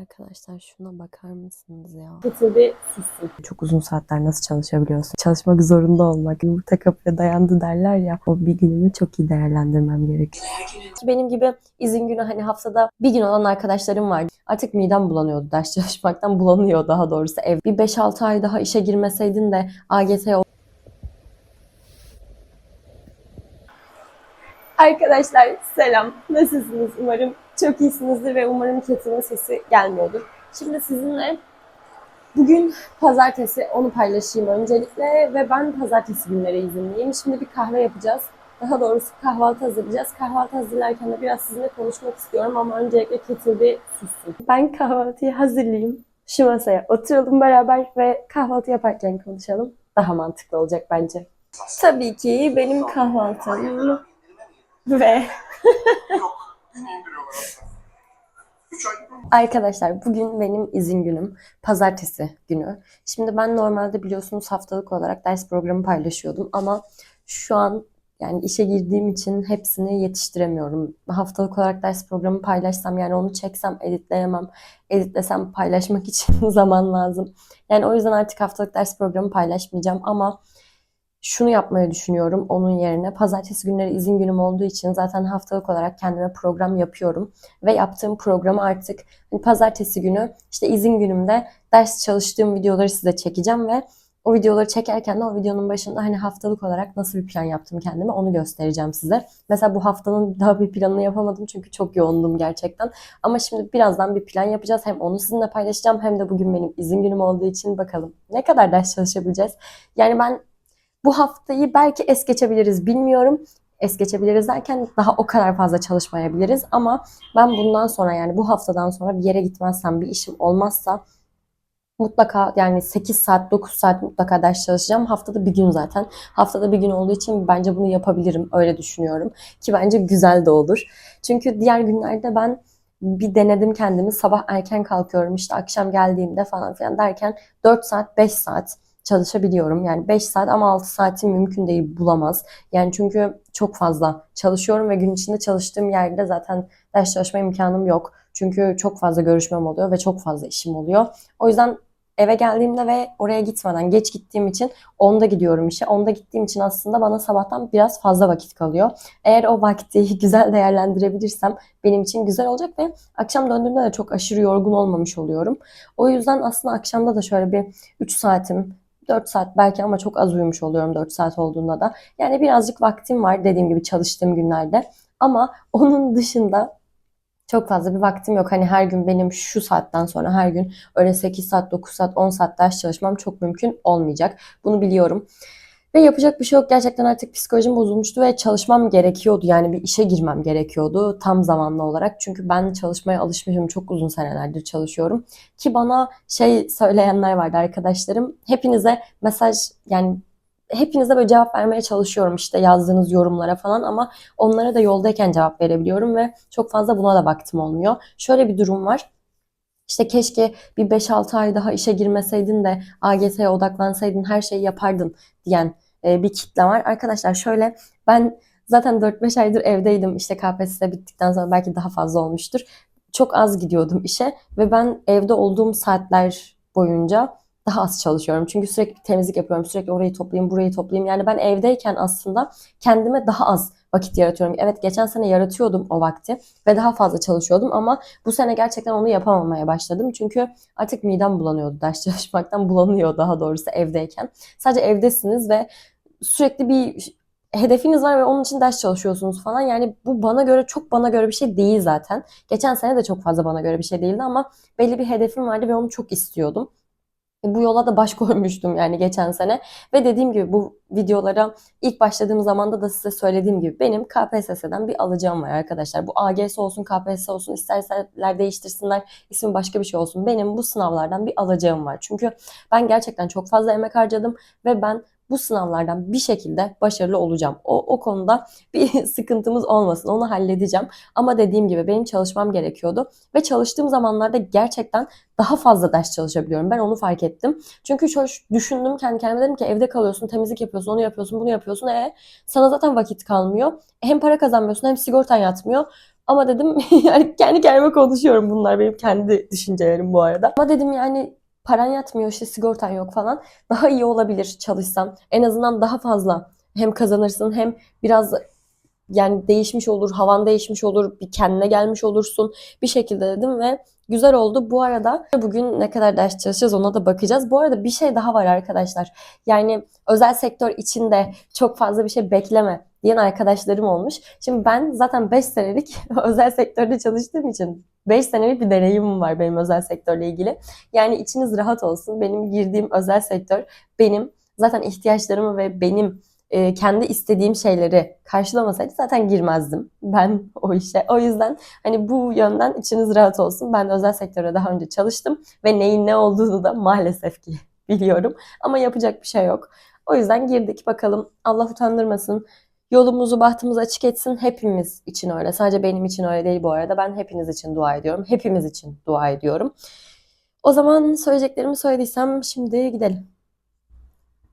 Arkadaşlar şuna bakar mısınız ya? Getirdi sussun. Çok uzun saatler nasıl çalışabiliyorsun? Çalışmak zorunda olmak. Yumurta kapıya dayandı derler ya. O bir günümü çok iyi değerlendirmem gerekiyor. Benim gibi izin günü hani haftada bir gün olan arkadaşlarım vardı. Artık midem bulanıyordu ders çalışmaktan. Bulanıyor daha doğrusu ev. Bir 5-6 ay daha işe girmeseydin de AGS'ye Arkadaşlar selam. Nasılsınız? Umarım çok iyisinizdir ve umarım Ketin'in sesi gelmiyordur. Şimdi sizinle bugün pazartesi onu paylaşayım öncelikle ve ben pazartesi günleri izinliyim. Şimdi bir kahve yapacağız. Daha doğrusu kahvaltı hazırlayacağız. Kahvaltı hazırlarken de biraz sizinle konuşmak istiyorum ama öncelikle Ketil bir sussun. Ben kahvaltıyı hazırlayayım. Şu masaya oturalım beraber ve kahvaltı yaparken konuşalım. Daha mantıklı olacak bence. Tabii ki benim kahvaltım ve Arkadaşlar bugün benim izin günüm. Pazartesi günü. Şimdi ben normalde biliyorsunuz haftalık olarak ders programı paylaşıyordum ama şu an yani işe girdiğim için hepsini yetiştiremiyorum. Haftalık olarak ders programı paylaşsam yani onu çeksem editleyemem. Editlesem paylaşmak için zaman lazım. Yani o yüzden artık haftalık ders programı paylaşmayacağım ama şunu yapmayı düşünüyorum onun yerine. Pazartesi günleri izin günüm olduğu için zaten haftalık olarak kendime program yapıyorum. Ve yaptığım programı artık hani pazartesi günü işte izin günümde ders çalıştığım videoları size çekeceğim ve o videoları çekerken de o videonun başında hani haftalık olarak nasıl bir plan yaptım kendime onu göstereceğim size. Mesela bu haftanın daha bir planını yapamadım çünkü çok yoğundum gerçekten. Ama şimdi birazdan bir plan yapacağız. Hem onu sizinle paylaşacağım hem de bugün benim izin günüm olduğu için bakalım ne kadar ders çalışabileceğiz. Yani ben bu haftayı belki es geçebiliriz bilmiyorum. Es geçebiliriz derken daha o kadar fazla çalışmayabiliriz ama ben bundan sonra yani bu haftadan sonra bir yere gitmezsem bir işim olmazsa mutlaka yani 8 saat 9 saat mutlaka ders çalışacağım. Haftada bir gün zaten. Haftada bir gün olduğu için bence bunu yapabilirim öyle düşünüyorum. Ki bence güzel de olur. Çünkü diğer günlerde ben bir denedim kendimi. Sabah erken kalkıyorum işte akşam geldiğimde falan filan derken 4 saat 5 saat çalışabiliyorum. Yani 5 saat ama 6 saatim mümkün değil bulamaz. Yani çünkü çok fazla çalışıyorum ve gün içinde çalıştığım yerde zaten ders çalışma imkanım yok. Çünkü çok fazla görüşmem oluyor ve çok fazla işim oluyor. O yüzden eve geldiğimde ve oraya gitmeden geç gittiğim için onda gidiyorum işe. Onda gittiğim için aslında bana sabahtan biraz fazla vakit kalıyor. Eğer o vakti güzel değerlendirebilirsem benim için güzel olacak ve akşam döndüğümde de çok aşırı yorgun olmamış oluyorum. O yüzden aslında akşamda da şöyle bir 3 saatim 4 saat belki ama çok az uyumuş oluyorum 4 saat olduğunda da. Yani birazcık vaktim var dediğim gibi çalıştığım günlerde. Ama onun dışında çok fazla bir vaktim yok. Hani her gün benim şu saatten sonra her gün öyle 8 saat, 9 saat, 10 saat ders çalışmam çok mümkün olmayacak. Bunu biliyorum. Ve yapacak bir şey yok. Gerçekten artık psikolojim bozulmuştu ve çalışmam gerekiyordu. Yani bir işe girmem gerekiyordu tam zamanlı olarak. Çünkü ben çalışmaya alışmışım. Çok uzun senelerdir çalışıyorum. Ki bana şey söyleyenler vardı arkadaşlarım. Hepinize mesaj yani hepinize böyle cevap vermeye çalışıyorum işte yazdığınız yorumlara falan ama onlara da yoldayken cevap verebiliyorum ve çok fazla buna da baktım olmuyor. Şöyle bir durum var. İşte keşke bir 5-6 ay daha işe girmeseydin de AGS'ye odaklansaydın her şeyi yapardın diyen e, bir kitle var. Arkadaşlar şöyle ben zaten 4-5 aydır evdeydim. İşte KPSS bittikten sonra belki daha fazla olmuştur. Çok az gidiyordum işe ve ben evde olduğum saatler boyunca daha az çalışıyorum. Çünkü sürekli temizlik yapıyorum. Sürekli orayı toplayayım, burayı toplayayım. Yani ben evdeyken aslında kendime daha az vakit yaratıyorum. Evet geçen sene yaratıyordum o vakti ve daha fazla çalışıyordum ama bu sene gerçekten onu yapamamaya başladım. Çünkü artık midem bulanıyordu ders çalışmaktan bulanıyor daha doğrusu evdeyken. Sadece evdesiniz ve sürekli bir hedefiniz var ve onun için ders çalışıyorsunuz falan. Yani bu bana göre çok bana göre bir şey değil zaten. Geçen sene de çok fazla bana göre bir şey değildi ama belli bir hedefim vardı ve onu çok istiyordum. E, bu yola da baş koymuştum yani geçen sene. Ve dediğim gibi bu videolara ilk başladığım zamanda da size söylediğim gibi benim KPSS'den bir alacağım var arkadaşlar. Bu AGS olsun, KPSS olsun, isterseler değiştirsinler, ismi başka bir şey olsun. Benim bu sınavlardan bir alacağım var. Çünkü ben gerçekten çok fazla emek harcadım ve ben bu sınavlardan bir şekilde başarılı olacağım. O, o konuda bir sıkıntımız olmasın. Onu halledeceğim. Ama dediğim gibi benim çalışmam gerekiyordu. Ve çalıştığım zamanlarda gerçekten daha fazla ders çalışabiliyorum. Ben onu fark ettim. Çünkü şöyle düşündüm kendi kendime dedim ki evde kalıyorsun, temizlik yapıyorsun, onu yapıyorsun, bunu yapıyorsun. E sana zaten vakit kalmıyor. Hem para kazanmıyorsun hem sigortan yatmıyor. Ama dedim yani kendi kendime konuşuyorum bunlar benim kendi düşüncelerim bu arada. Ama dedim yani paran yatmıyor işte sigortan yok falan. Daha iyi olabilir çalışsan. En azından daha fazla hem kazanırsın hem biraz yani değişmiş olur, havan değişmiş olur, bir kendine gelmiş olursun bir şekilde dedim ve güzel oldu. Bu arada bugün ne kadar ders çalışacağız ona da bakacağız. Bu arada bir şey daha var arkadaşlar. Yani özel sektör içinde çok fazla bir şey bekleme diyen arkadaşlarım olmuş. Şimdi ben zaten 5 senelik özel sektörde çalıştığım için 5 senelik bir deneyimim var benim özel sektörle ilgili. Yani içiniz rahat olsun. Benim girdiğim özel sektör benim zaten ihtiyaçlarımı ve benim e, kendi istediğim şeyleri karşılamasaydı zaten girmezdim ben o işe. O yüzden hani bu yönden içiniz rahat olsun. Ben de özel sektöre daha önce çalıştım ve neyin ne olduğunu da maalesef ki biliyorum. Ama yapacak bir şey yok. O yüzden girdik bakalım Allah utandırmasın. Yolumuzu, bahtımızı açık etsin. Hepimiz için öyle. Sadece benim için öyle değil bu arada. Ben hepiniz için dua ediyorum. Hepimiz için dua ediyorum. O zaman söyleyeceklerimi söylediysem şimdi gidelim.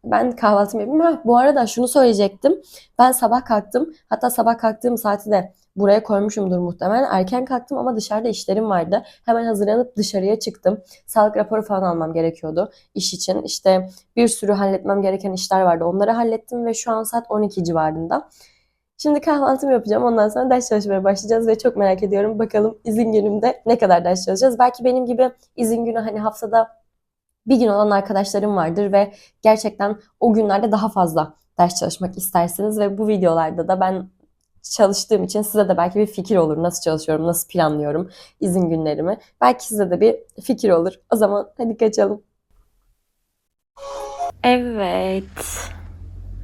Ben kahvaltımı yapayım. Ha, bu arada şunu söyleyecektim. Ben sabah kalktım. Hatta sabah kalktığım saati de buraya koymuşumdur muhtemelen. Erken kalktım ama dışarıda işlerim vardı. Hemen hazırlanıp dışarıya çıktım. Sağlık raporu falan almam gerekiyordu iş için. İşte bir sürü halletmem gereken işler vardı. Onları hallettim ve şu an saat 12 civarında. Şimdi kahvaltımı yapacağım. Ondan sonra ders çalışmaya başlayacağız ve çok merak ediyorum. Bakalım izin günümde ne kadar ders çalışacağız. Belki benim gibi izin günü hani haftada bir gün olan arkadaşlarım vardır ve gerçekten o günlerde daha fazla ders çalışmak istersiniz ve bu videolarda da ben çalıştığım için size de belki bir fikir olur. Nasıl çalışıyorum, nasıl planlıyorum izin günlerimi. Belki size de bir fikir olur. O zaman hadi kaçalım. Evet.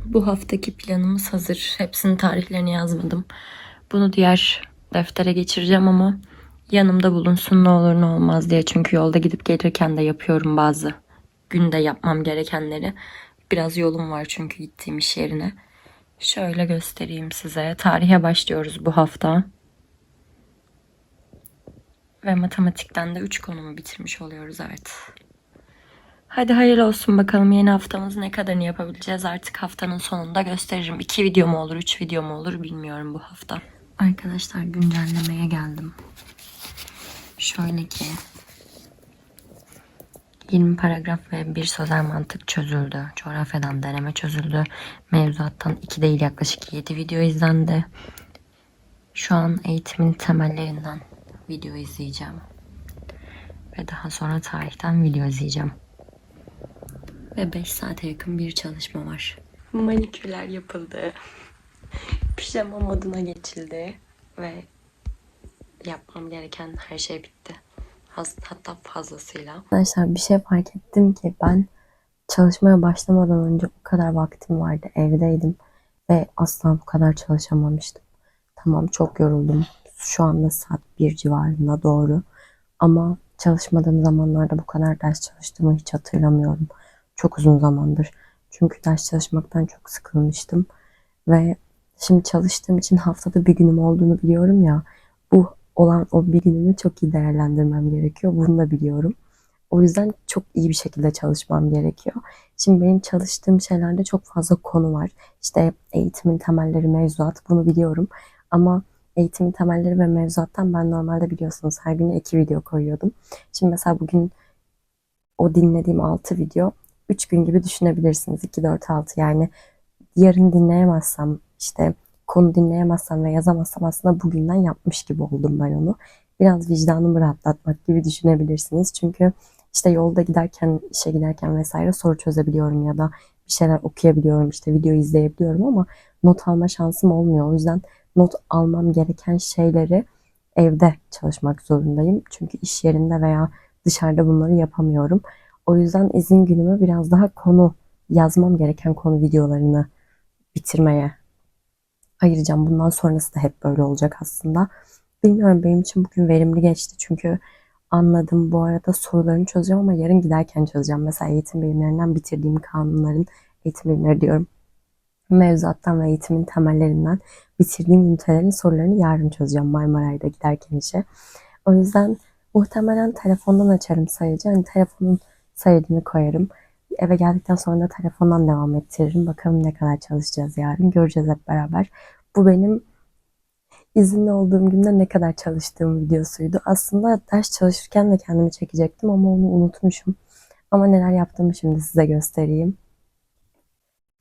Bu haftaki planımız hazır. Hepsinin tarihlerini yazmadım. Bunu diğer deftere geçireceğim ama yanımda bulunsun ne olur ne olmaz diye. Çünkü yolda gidip gelirken de yapıyorum bazı günde yapmam gerekenleri. Biraz yolum var çünkü gittiğim iş yerine. Şöyle göstereyim size. Tarihe başlıyoruz bu hafta. Ve matematikten de 3 konumu bitirmiş oluyoruz evet. Hadi hayırlı olsun bakalım yeni haftamız ne kadarını yapabileceğiz artık haftanın sonunda gösteririm. 2 video mu olur 3 video mu olur bilmiyorum bu hafta. Arkadaşlar güncellemeye geldim. Şöyle ki 20 paragraf ve bir sözel mantık çözüldü. Coğrafyadan deneme çözüldü. Mevzuattan 2 değil yaklaşık 7 video izlendi. Şu an eğitimin temellerinden video izleyeceğim. Ve daha sonra tarihten video izleyeceğim. Ve 5 saate yakın bir çalışma var. Manikürler yapıldı. Pijama moduna geçildi. Ve yapmam gereken her şey bitti. Hatta fazlasıyla. Arkadaşlar bir şey fark ettim ki ben çalışmaya başlamadan önce o kadar vaktim vardı. Evdeydim ve asla bu kadar çalışamamıştım. Tamam çok yoruldum. Şu anda saat bir civarında doğru. Ama çalışmadığım zamanlarda bu kadar ders çalıştığımı hiç hatırlamıyorum. Çok uzun zamandır. Çünkü ders çalışmaktan çok sıkılmıştım. Ve şimdi çalıştığım için haftada bir günüm olduğunu biliyorum ya. Olan o günümü çok iyi değerlendirmem gerekiyor. Bunu da biliyorum. O yüzden çok iyi bir şekilde çalışmam gerekiyor. Şimdi benim çalıştığım şeylerde çok fazla konu var. İşte eğitimin temelleri, mevzuat bunu biliyorum. Ama eğitimin temelleri ve mevzuattan ben normalde biliyorsunuz her gün iki video koyuyordum. Şimdi mesela bugün o dinlediğim 6 video 3 gün gibi düşünebilirsiniz. 2, 4, 6 yani yarın dinleyemezsem işte konu dinleyemezsem ve yazamazsam aslında bugünden yapmış gibi oldum ben onu. Biraz vicdanımı rahatlatmak gibi düşünebilirsiniz. Çünkü işte yolda giderken, işe giderken vesaire soru çözebiliyorum ya da bir şeyler okuyabiliyorum, işte video izleyebiliyorum ama not alma şansım olmuyor. O yüzden not almam gereken şeyleri evde çalışmak zorundayım. Çünkü iş yerinde veya dışarıda bunları yapamıyorum. O yüzden izin günümü biraz daha konu yazmam gereken konu videolarını bitirmeye ayıracağım. Bundan sonrası da hep böyle olacak aslında. Bilmiyorum benim için bugün verimli geçti çünkü anladım. Bu arada sorularını çözeceğim ama yarın giderken çözeceğim. Mesela eğitim bilimlerinden bitirdiğim kanunların eğitim bilimleri diyorum. Mevzuattan ve eğitimin temellerinden bitirdiğim ünitelerin sorularını yarın çözeceğim Marmaray'da giderken işe. O yüzden muhtemelen telefondan açarım sayıcı. Hani telefonun sayıcını koyarım. Eve geldikten sonra da telefondan devam ettiririm. Bakalım ne kadar çalışacağız yarın. Göreceğiz hep beraber. Bu benim izinli olduğum günde ne kadar çalıştığım videosuydu. Aslında ders çalışırken de kendimi çekecektim ama onu unutmuşum. Ama neler yaptığımı şimdi size göstereyim.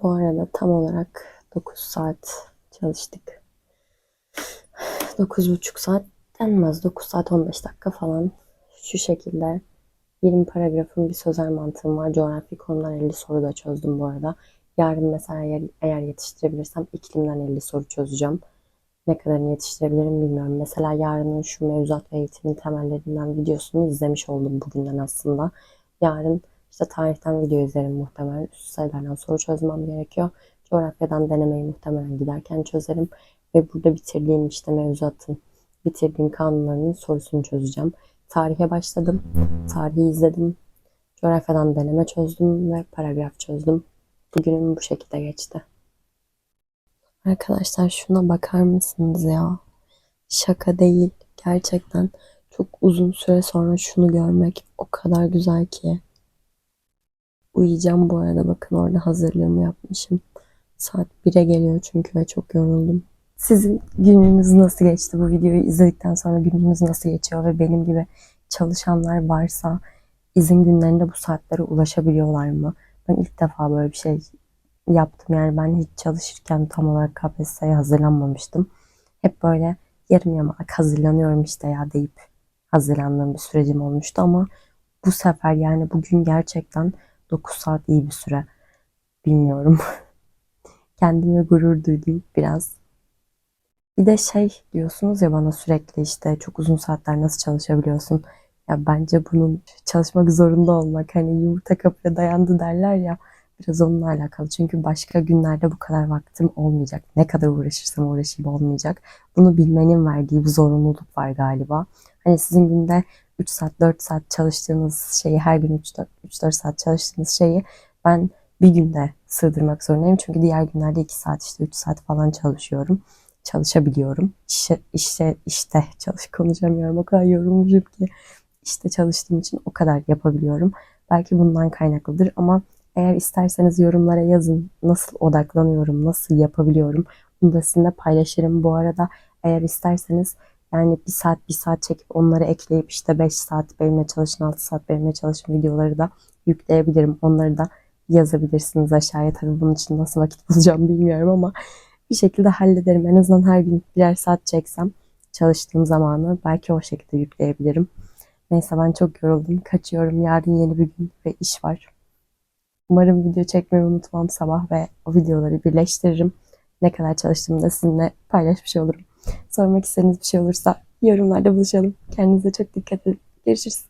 Bu arada tam olarak 9 saat çalıştık. 9,5 saat denmez. 9 saat 15 dakika falan. Şu şekilde 20 paragrafın bir sözel mantığım var. Coğrafi konudan 50 soru da çözdüm bu arada. Yarın mesela eğer, eğer yetiştirebilirsem iklimden 50 soru çözeceğim. Ne kadarını yetiştirebilirim bilmiyorum. Mesela yarının şu mevzuat ve eğitimin temellerinden videosunu izlemiş oldum bugünden aslında. Yarın işte tarihten video izlerim muhtemelen. Üst sayılardan soru çözmem gerekiyor. Coğrafyadan denemeyi muhtemelen giderken çözerim. Ve burada bitirdiğim işte mevzuatın, bitirdiğim kanunlarının sorusunu çözeceğim. Tarihe başladım. Tarihi izledim. Coğrafyadan deneme çözdüm ve paragraf çözdüm. Bugünüm bu şekilde geçti. Arkadaşlar şuna bakar mısınız ya? Şaka değil. Gerçekten çok uzun süre sonra şunu görmek o kadar güzel ki. Uyuyacağım bu arada. Bakın orada hazırlığımı yapmışım. Saat 1'e geliyor çünkü ve çok yoruldum. Sizin gününüz nasıl geçti? Bu videoyu izledikten sonra gününüz nasıl geçiyor ve benim gibi çalışanlar varsa izin günlerinde bu saatlere ulaşabiliyorlar mı? Ben ilk defa böyle bir şey yaptım. Yani ben hiç çalışırken tam olarak KPSS'ye hazırlanmamıştım. Hep böyle yarım yamalak hazırlanıyorum işte ya deyip hazırlandığım bir sürecim olmuştu ama bu sefer yani bugün gerçekten 9 saat iyi bir süre. Bilmiyorum. Kendime gurur duydum biraz. Bir de şey diyorsunuz ya bana sürekli işte çok uzun saatler nasıl çalışabiliyorsun? Ya bence bunun çalışmak zorunda olmak hani yumurta kapıya dayandı derler ya biraz onunla alakalı. Çünkü başka günlerde bu kadar vaktim olmayacak. Ne kadar uğraşırsam uğraşayım olmayacak. Bunu bilmenin verdiği bir zorunluluk var galiba. Hani sizin günde 3 saat 4 saat çalıştığınız şeyi her gün 3-4 saat çalıştığınız şeyi ben bir günde sığdırmak zorundayım. Çünkü diğer günlerde 2 saat işte 3 saat falan çalışıyorum. Çalışabiliyorum. İşte, işte, işte çalış konuşamıyorum. O kadar yorulmuşum ki işte çalıştığım için o kadar yapabiliyorum. Belki bundan kaynaklıdır ama eğer isterseniz yorumlara yazın nasıl odaklanıyorum, nasıl yapabiliyorum. Bunu da sizinle paylaşırım. Bu arada eğer isterseniz yani bir saat bir saat çekip onları ekleyip işte 5 saat benimle çalışın 6 saat benimle çalışın videoları da yükleyebilirim. Onları da yazabilirsiniz aşağıya. Tabii bunun için nasıl vakit bulacağım bilmiyorum ama bir şekilde hallederim. En azından her gün birer saat çeksem çalıştığım zamanı belki o şekilde yükleyebilirim. Neyse ben çok yoruldum. Kaçıyorum. Yarın yeni bir gün ve iş var. Umarım video çekmeyi unutmam sabah ve o videoları birleştiririm. Ne kadar çalıştığımı da sizinle paylaşmış olurum. Sormak istediğiniz bir şey olursa yorumlarda buluşalım. Kendinize çok dikkat edin. Görüşürüz.